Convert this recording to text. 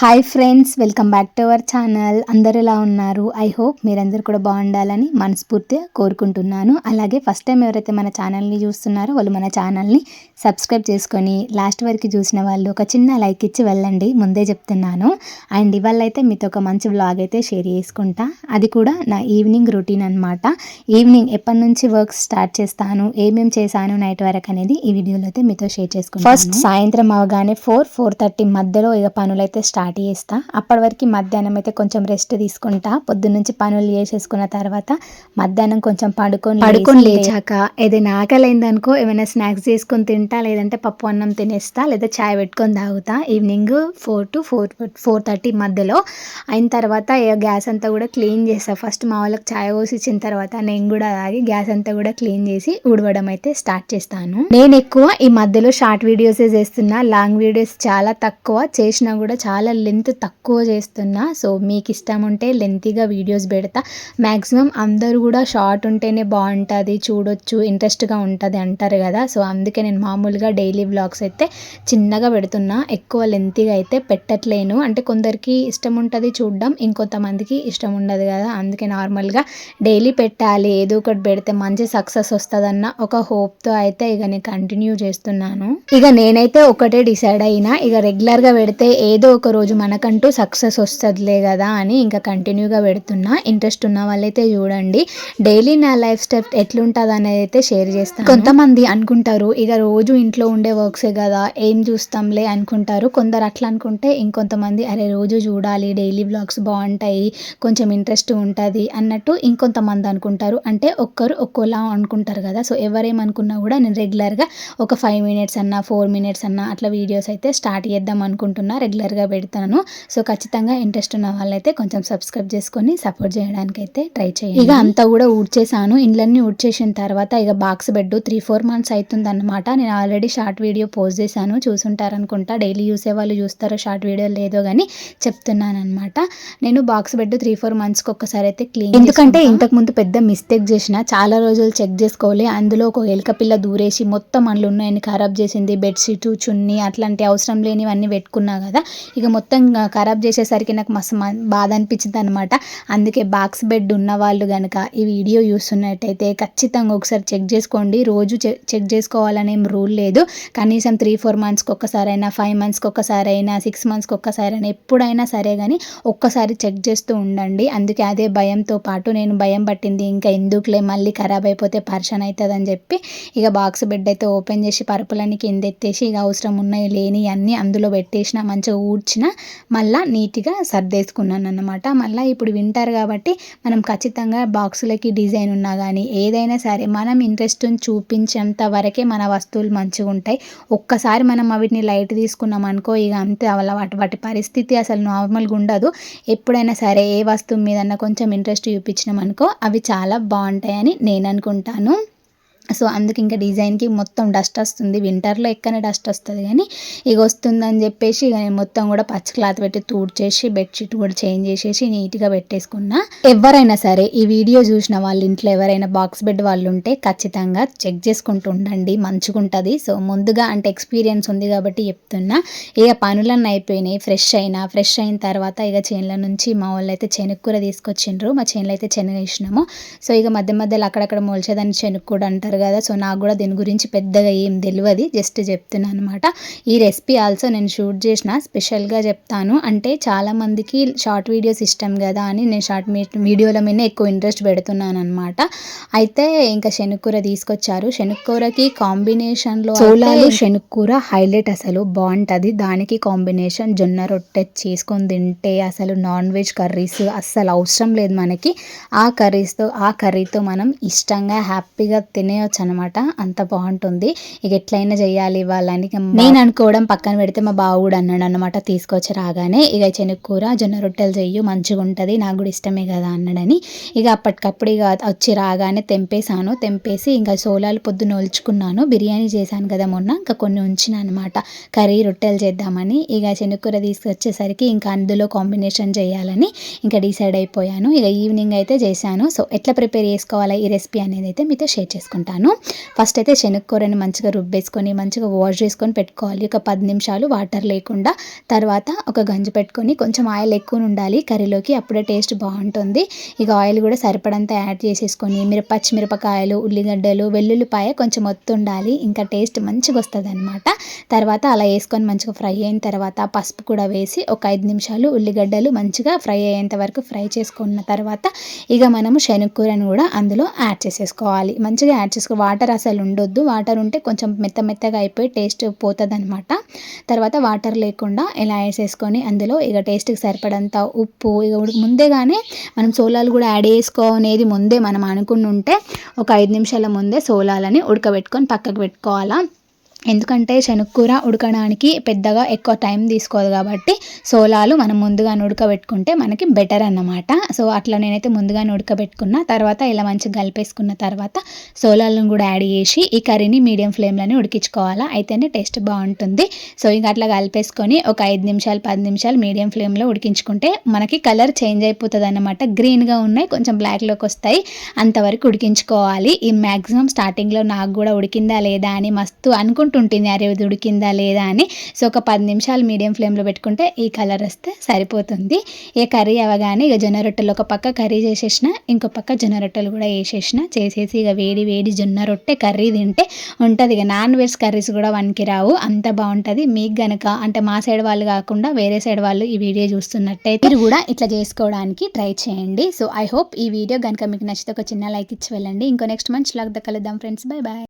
Hi friends welcome back to our channel అందరు ఎలా ఉన్నారు? ఐ హోప్ మీరందరూ కూడా బాగుండాలని మనస్ఫూర్తిగా కోరుకుంటున్నాను. అలాగే ఫస్ట్ టైం ఎవరైతే మన ఛానల్ని చూస్తున్నారో వాళ్ళు మన ఛానల్ని సబ్స్క్రైబ్ చేసుకొని లాస్ట్ వరకు చూసిన వాళ్ళు ఒక చిన్న లైక్ ఇచ్చి వెళ్ళండి. ముందే చెప్తున్నాను. అండ్ ఇవాళ అయితే మీతో ఒక మంచి వ్లాగ్ అయితే షేర్ చేసుకుంటా. అది కూడా నా ఈవినింగ్ రొటీన్ అనమాట ఈవినింగ్ ఎప్పటి నుంచి వర్క్ స్టార్ట్ చేస్తాను ఏమేమి చేశాను నైట్ వరకు అనేది ఈ వీడియోలో అయితే మీతో షేర్ చేసుకుంటాను. ఫస్ట్ సాయంత్రం అవగానే ఫోర్ ఫోర్ థర్టీ మధ్యలో ఇక పనులు అయితే స్టార్ట్ చేస్తా. అప్పటి వరకు మధ్యాహ్నం అయితే కొంచెం రెస్ట్ తీసుకుంటా. పొద్దున్న నుంచి పనులు చేసేసుకున్న తర్వాత మధ్యాహ్నం కొంచెం పడుకొని పడుకొని లేచాక ఏదైనా ఆకలైందనుకో ఏమైనా స్నాక్స్ చేసుకొని తింటా లేదంటే పప్పు అన్నం తినేస్తా లేదా చాయ్ పెట్టుకొని తాగుతా. Evening four to four four thirty మధ్యలో అయిన తర్వాత గ్యాస్ అంతా కూడా క్లీన్ చేస్తా. ఫస్ట్ మా వాళ్ళకి చాయ్ పోసి ఇచ్చిన తర్వాత నేను కూడా తాగి గ్యాస్ అంతా కూడా క్లీన్ చేసి ఊడవడం అయితే స్టార్ట్ చేస్తాను. నేను ఎక్కువ ఈ మధ్యలో షార్ట్ వీడియోసే చేస్తున్నా. లాంగ్ వీడియోస్ చాలా తక్కువ. చేసినా కూడా చాలా లెంత్ తక్కువ చేస్తున్నా సో మీకు ఇష్టం ఉంటే లెంతీగా వీడియోస్ పెడతా. మ్యాక్సిమం అందరూ కూడా షార్ట్ ఉంటేనే బాగుంటుంది చూడొచ్చు ఇంట్రెస్ట్గా ఉంటుంది అంటారు కదా. సో అందుకే నేను మామూలుగా డైలీ వ్లాగ్స్ అయితే చిన్నగా పెడుతున్నా. ఎక్కువ లెంతీగా అయితే పెట్టట్లేను. అంటే కొందరికి ఇష్టం ఉంటుంది చూడడం ఇంకొంతమందికి ఇష్టం ఉండదు కదా. అందుకే నార్మల్గా డైలీ పెట్టాలి. ఏదో ఒకటి పెడితే మంచి సక్సెస్ వస్తుందన్న ఒక హోప్తో అయితే ఇక నేను కంటిన్యూ చేస్తున్నాను. ఇక నేనైతే ఒకటే డిసైడ్ అయినా ఇక రెగ్యులర్గా పెడితే ఏదో ఒక రోజు రోజు మనకంటూ సక్సెస్ వస్తుందిలే కదా అని ఇంకా కంటిన్యూగా పెడుతున్నా. ఇంట్రెస్ట్ ఉన్న వాళ్ళైతే చూడండి. డైలీ నా లైఫ్ స్టైల్ ఎట్లుంటుంది అనేది అయితే షేర్ చేస్తాను. కొంతమంది అనుకుంటారు ఇక రోజు ఇంట్లో ఉండే వర్క్సే కదా ఏం చూస్తాంలే అనుకుంటారు. కొందరు అట్లా అనుకుంటే ఇంకొంతమంది అరే రోజు చూడాలి డైలీ బ్లాగ్స్ బాగుంటాయి కొంచెం ఇంట్రెస్ట్ ఉంటుంది అన్నట్టు ఇంకొంతమంది అనుకుంటారు. అంటే ఒక్కరు ఒక్కోలా అనుకుంటారు కదా. సో ఎవరేమనుకున్నా కూడా నేను రెగ్యులర్గా ఒక ఫైవ్ మినిట్స్ అన్న ఫోర్ మినిట్స్ అన్న అట్లా వీడియోస్ అయితే స్టార్ట్ చేద్దాం అనుకుంటున్నా రెగ్యులర్గా పెడతాను. సో ఖచ్చితంగా ఇంట్రెస్ట్ ఉన్న వాళ్ళైతే కొంచెం సబ్స్క్రైబ్ చేసుకొని సపోర్ట్ చేయడానికి అయితే ట్రై చేయండి. ఇక అంతా కూడా ఊడ్చేసాను ఇండ్లన్నీ ఊడ్చేసిన తర్వాత ఇక box bed three four months అవుతుంది అనమాట నేను ఆల్రెడీ షార్ట్ వీడియో పోస్ట్ చేశాను. చూసుంటారనుకుంటా. డైలీ చూసే వాళ్ళు చూస్తారో షార్ట్ వీడియో లేదో కానీ చెప్తున్నాను అనమాట నేను బాక్స్ బెడ్ త్రీ ఫోర్ మంత్స్కి ఒక్కసారి అయితే క్లీన్ ఎందుకంటే ఇంతకు ముందు పెద్ద మిస్టేక్ చేసిన. చాలా రోజులు చెక్ చేసుకోవాలి. అందులో ఒక ఎలుక పిల్ల దూరేసి మొత్తం అందులో ఉన్నాయని ఖరాబ్ చేసింది బెడ్షీట్ చున్నీ అట్లాంటి అవసరం లేనివన్నీ పెట్టుకున్నా కదా. ఇక మొత్తం మొత్తం ఖరాబ్ చేసేసరికి నాకు మస్తు బాధ అనిపించింది అనమాట అందుకే బాక్స్ బెడ్ ఉన్న వాళ్ళు కనుక ఈ వీడియో చూస్తున్నట్టయితే ఖచ్చితంగా ఒకసారి చెక్ చేసుకోండి. రోజు చెక్ చేసుకోవాలనేం రూల్ లేదు. కనీసం త్రీ ఫోర్ మంత్స్కి ఒక్కసారైనా ఫైవ్ మంత్స్కి ఒక్కసారైనా సిక్స్ మంత్స్కి ఒక్కసారైనా ఎప్పుడైనా సరే కానీ ఒక్కసారి చెక్ చేస్తూ ఉండండి. అందుకే అదే భయంతో పాటు నేను భయం పట్టింది ఇంకా ఎందుకులే మళ్ళీ ఖరాబ్ అయిపోతే పర్షన్ అవుతుంది అని చెప్పి ఇక బాక్స్ బెడ్ అయితే ఓపెన్ చేసి పరుపులన్నీ కింద ఎత్తేసి ఇక అవసరం ఉన్నాయి లేని అన్నీ అందులో పెట్టేసిన మంచిగా ఊడ్చిన మళ్ళీ నీట్గా సర్దేసుకున్నాను అన్నమాట మళ్ళీ ఇప్పుడు వింటారు కాబట్టి మనం ఖచ్చితంగా బాక్సులకి డిజైన్ ఉన్నా కానీ ఏదైనా సరే మనం ఇంట్రెస్ట్ని చూపించేంత వరకే మన వస్తువులు మంచిగా ఉంటాయి. ఒక్కసారి మనం వాటిని లైట్ తీసుకున్నాం అనుకో ఇక అంతే. వాటి వాటి పరిస్థితి అసలు నార్మల్గా ఉండదు. ఎప్పుడైనా సరే ఏ వస్తువు మీద కొంచెం ఇంట్రెస్ట్ చూపించినాం అనుకో అవి చాలా బాగుంటాయని నేను అనుకుంటాను. సో అందుకు ఇంకా డిజైన్కి మొత్తం డస్ట్ వస్తుంది. వింటర్లో ఎక్కనే డస్ట్ వస్తుంది కానీ ఇక వస్తుందని చెప్పేసి ఇక నేను మొత్తం కూడా పచ్చి క్లాత్ పెట్టి తూడ్చేసి బెడ్షీట్ కూడా చేంజ్ చేసేసి నీట్గా పెట్టేసుకున్నా. ఎవరైనా సరే ఈ వీడియో చూసిన వాళ్ళ ఇంట్లో ఎవరైనా బాక్స్ బెడ్ వాళ్ళు ఉంటే ఖచ్చితంగా చెక్ చేసుకుంటూ ఉండండి. మంచిగుంటుంది. సో ముందుగా అంటే ఎక్స్పీరియన్స్ ఉంది కాబట్టి చెప్తున్నా. ఇక పనులన్నీ అయిపోయినాయి. ఫ్రెష్ అయినా ఫ్రెష్ అయిన తర్వాత ఇక చేనుల నుంచి మా వాళ్ళు అయితే చెనుక్కూర తీసుకొచ్చిండ్రు. మా చేనులో అయితే శనగ ఇచ్చినాము సో ఇక మధ్య మధ్యలో అక్కడక్కడ మొలిచేదాన్ని చెనుక్కూడ అంటారు కదా సో నాకు కూడా దీని గురించి పెద్దగా ఏం తెలియదు జస్ట్ చెప్తున్నాను అనమాట ఈ రెసిపీ ఆల్సో నేను షూట్ చేసిన స్పెషల్గా చెప్తాను. అంటే చాలామందికి షార్ట్ వీడియోస్ ఇష్టం కదా అని నేను షార్ట్ వీడియోల మీద ఎక్కువ ఇంట్రెస్ట్ పెడుతున్నాను అనమాట అయితే ఇంకా శనుక్కూర తీసుకొచ్చారు. శనుక్కూరకి కాంబినేషన్లో సోలాలు శనుక్కూర హైలైట్ అసలు బాగుంటుంది. దానికి కాంబినేషన్ జొన్న రొట్టె చేసుకొని తింటే అసలు నాన్ వెజ్ కర్రీస్ అస్సలు అవసరం లేదు మనకి. ఆ కర్రీస్తో ఆ కర్రీతో మనం ఇష్టంగా హ్యాపీగా తినే తినేయచ్చు అనమాట అంత బాగుంటుంది. ఇక ఎట్లయినా చేయాలి వాళ్ళని. నేను అనుకోవడం పక్కన పెడితే మా బావు కూడా అన్నాడు అనమాట తీసుకొచ్చి రాగానే ఇక శనగకూర జొన్న రొట్టెలు చెయ్యు మంచిగా ఉంటుంది నాకు కూడా ఇష్టమే కదా అన్నాడని. ఇక అప్పటికప్పుడు ఇక వచ్చి రాగానే తెంపేశాను. తెంపేసి ఇంకా సోలాలు పొద్దున ఒలుచుకున్నాను. బిర్యానీ చేశాను కదా మొన్న ఇంకా కొన్ని ఉంచిన అనమాట కర్రీ రొట్టెలు చేద్దామని. ఇక శనగకూర తీసుకొచ్చేసరికి ఇంకా అందులో కాంబినేషన్ చేయాలని ఇంకా డిసైడ్ అయిపోయాను. ఇక ఈవినింగ్ అయితే చేశాను. సో ఎట్లా ప్రిపేర్ చేసుకోవాలా ఈ రెసిపీ అనేది అయితే మీతో షేర్ చేసుకుంటాను. చూపిస్తాను ఫస్ట్ అయితే శనగకూరని మంచిగా రుబ్బేసుకొని మంచిగా వాష్ చేసుకొని పెట్టుకోవాలి. ఒక పది నిమిషాలు వాటర్ లేకుండా. తర్వాత ఒక గంజి పెట్టుకొని కొంచెం ఆయిల్ ఎక్కువ ఉండాలి కర్రీలోకి. అప్పుడే టేస్ట్ బాగుంటుంది. ఇక ఆయిల్ కూడా సరిపడంత యాడ్ చేసేసుకొని మిరప పచ్చిమిరపకాయలు ఉల్లిగడ్డలు వెల్లుల్లిపాయ కొంచెం ఒత్తు ఉండాలి. ఇంకా టేస్ట్ మంచిగా వస్తుంది అనమాట తర్వాత అలా వేసుకొని మంచిగా ఫ్రై అయిన తర్వాత పసుపు కూడా వేసి ఒక ఐదు నిమిషాలు ఉల్లిగడ్డలు మంచిగా ఫ్రై అయ్యేంత వరకు ఫ్రై చేసుకున్న తర్వాత ఇక మనము శనగకూరను కూడా అందులో యాడ్ చేసేసుకోవాలి. మంచిగా యాడ్ చేసుకో వాటర్ అసలు ఉండొద్దు. వాటర్ ఉంటే కొంచెం మెత్త మెత్తగా అయిపోయి టేస్ట్ పోతుంది అనమాట తర్వాత వాటర్ లేకుండా ఇలా వేసేసుకొని అందులో ఇక టేస్ట్కి సరిపడంత ఉప్పు ఇక ముందేగానే మనం సోలాలు కూడా యాడ్ చేసుకోనేది ముందే మనం అనుకుని ఉంటే ఒక ఐదు నిమిషాల ముందే సోలాలని ఉడకబెట్టుకొని పక్కకు పెట్టుకోవాలా. ఎందుకంటే శనగకూర ఉడకడానికి పెద్దగా ఎక్కువ టైం తీసుకోదు కాబట్టి సోలాలు మనం ముందుగానే ఉడకబెట్టుకుంటే మనకి బెటర్ అన్నమాట. సో అట్లా నేనైతే ముందుగానే ఉడకబెట్టుకున్న తర్వాత ఇలా మంచిగా కలిపేసుకున్న తర్వాత సోలాలను కూడా యాడ్ చేసి ఈ కర్రీని మీడియం ఫ్లేమ్లోనే ఉడికించుకోవాలా. అయితేనే టేస్ట్ బాగుంటుంది. సో ఇంకా అట్లా కలిపేసుకొని ఒక ఐదు నిమిషాలు పది నిమిషాలు మీడియం ఫ్లేమ్లో ఉడికించుకుంటే మనకి కలర్ చేంజ్ అయిపోతుంది అన్నమాట గ్రీన్గా ఉన్నాయి కొంచెం బ్లాక్లోకి వస్తాయి. అంతవరకు ఉడికించుకోవాలి. ఈ మ్యాక్సిమం స్టార్టింగ్లో నాకు కూడా ఉడికిందా లేదా అని మస్తు అనుకుంటున్నాను అనుకుంటుంటుంది అరే ఇది ఉడికిందా లేదా అని. సో ఒక పది నిమిషాలు మీడియం ఫ్లేమ్లో పెట్టుకుంటే ఈ కలర్ వస్తే సరిపోతుంది. ఏ కర్రీ అవగానే ఇక జొన్న రొట్టెలు ఒక పక్క కర్రీ చేసేసిన ఇంకో పక్క జొన్న రొట్టెలు కూడా వేసేసిన చేసేసి ఇక వేడి వేడి జొన్న రొట్టె కర్రీ తింటే ఉంటుంది. ఇక నాన్ వెజ్ కర్రీస్ కూడా వన్కి రావు అంత బాగుంటుంది. మీకు గనక అంటే మా సైడ్ వాళ్ళు కాకుండా వేరే సైడ్ వాళ్ళు ఈ వీడియో చూస్తున్నట్టయితే మీరు కూడా ఇట్లా చేసుకోవడానికి ట్రై చేయండి. సో ఐ హోప్ ఈ వీడియో కనుక మీకు నచ్చితే ఒక చిన్న లైక్ ఇచ్చి వెళ్ళండి. ఇంకో నెక్స్ట్ మంచి లాగ్ కలుద్దాం ఫ్రెండ్స్. Bye bye